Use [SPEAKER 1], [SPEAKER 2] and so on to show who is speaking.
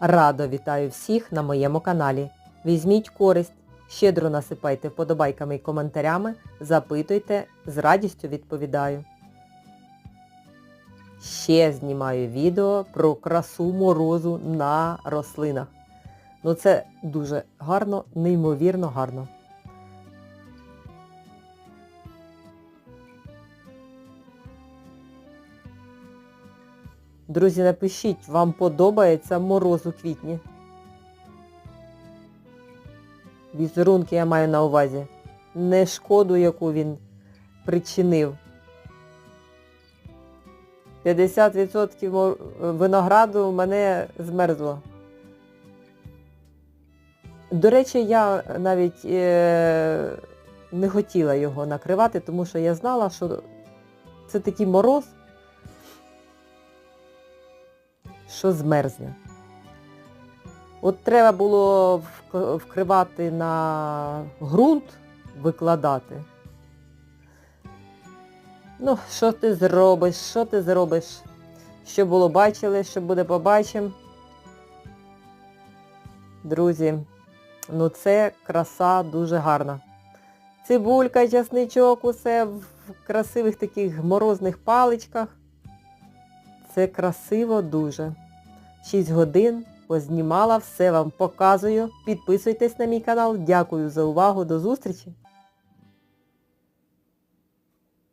[SPEAKER 1] Радо вітаю всіх на моєму каналі. Візьміть користь, щедро насипайте вподобайками і коментарями, запитуйте, з радістю відповідаю. Ще знімаю відео про красу морозу на рослинах. Ну це дуже гарно, неймовірно гарно. Друзі, напишіть, вам подобається мороз у квітні? Візерунки я маю на увазі. Не шкоду, яку він причинив. 50% винограду у мене змерзло. До речі, я навіть е, не хотіла його накривати, тому що я знала, що це такий мороз, що змерзне. От треба було вкривати на ґрунт, викладати. Ну, що ти зробиш, що ти зробиш? Що було бачили, що буде побачимо. Друзі, ну це краса дуже гарна. Цибулька, часничок, усе в красивих таких морозних паличках. Це красиво дуже. 6 годин познімала, все вам показую. Підписуйтесь на мій канал. Дякую за увагу. До зустрічі!